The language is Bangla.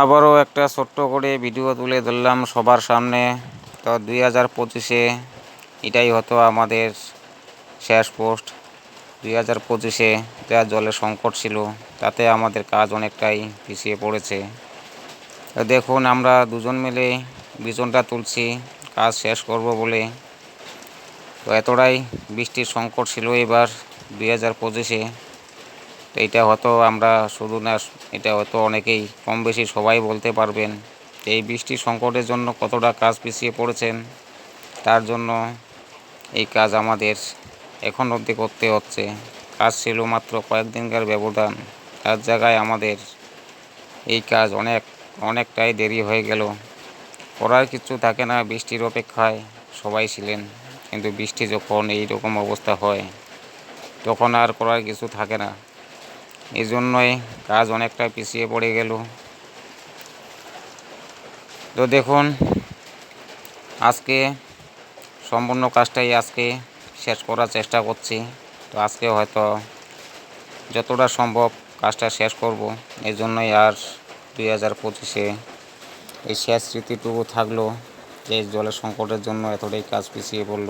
আবারও একটা ছোট্ট করে ভিডিও তুলে ধরলাম সবার সামনে। তো দুই হাজার পঁচিশে এটাই হতো আমাদের শেষ পোস্ট দুই হাজার পঁচিশে যা জলের সংকট ছিল, তাতে আমাদের কাজ অনেকটাই পিছিয়ে পড়েছে। দেখুন, আমরা দুজন মিলে বিজনটা তুলছি, কাজ শেষ করব বলে। তো এতটাই বৃষ্টির সংকট ছিল এবার দুই হাজার পঁচিশে। তো এটা হয়তো আমরা শুধু না, এটা হয়তো অনেকেই কম বেশি সবাই বলতে পারবেন এই বৃষ্টি সংকটের জন্য কতটা কাজ পিছিয়ে পড়েছেন। তার জন্য এই কাজ আমাদের এখন অবধি করতে হচ্ছে। কাজ ছিল মাত্র কয়েকদিনকার ব্যবধান। তার জায়গায় আমাদের এই কাজ অনেক, অনেকটাই দেরি হয়ে গেল। করার কিছু থাকে না, বৃষ্টির অপেক্ষায় সবাই ছিলেন। কিন্তু বৃষ্টি যখন এই রকম অবস্থা হয়, তখন আর করার কিছু থাকে না। এই জন্যই কাজ অনেকটা পিছিয়ে পড়ে গেল। তো দেখুন, আজকে সম্পূর্ণ কাজটাই আজকে শেষ করার চেষ্টা করছি। তো আজকে হয়তো যতটা সম্ভব কাজটা শেষ করব। এই জন্যই আর দুই হাজার পঁচিশে এই শেষ স্মৃতিটুকু থাকল যে জলের সংকটের জন্য এতটাই কাজ পিছিয়ে পড়ল।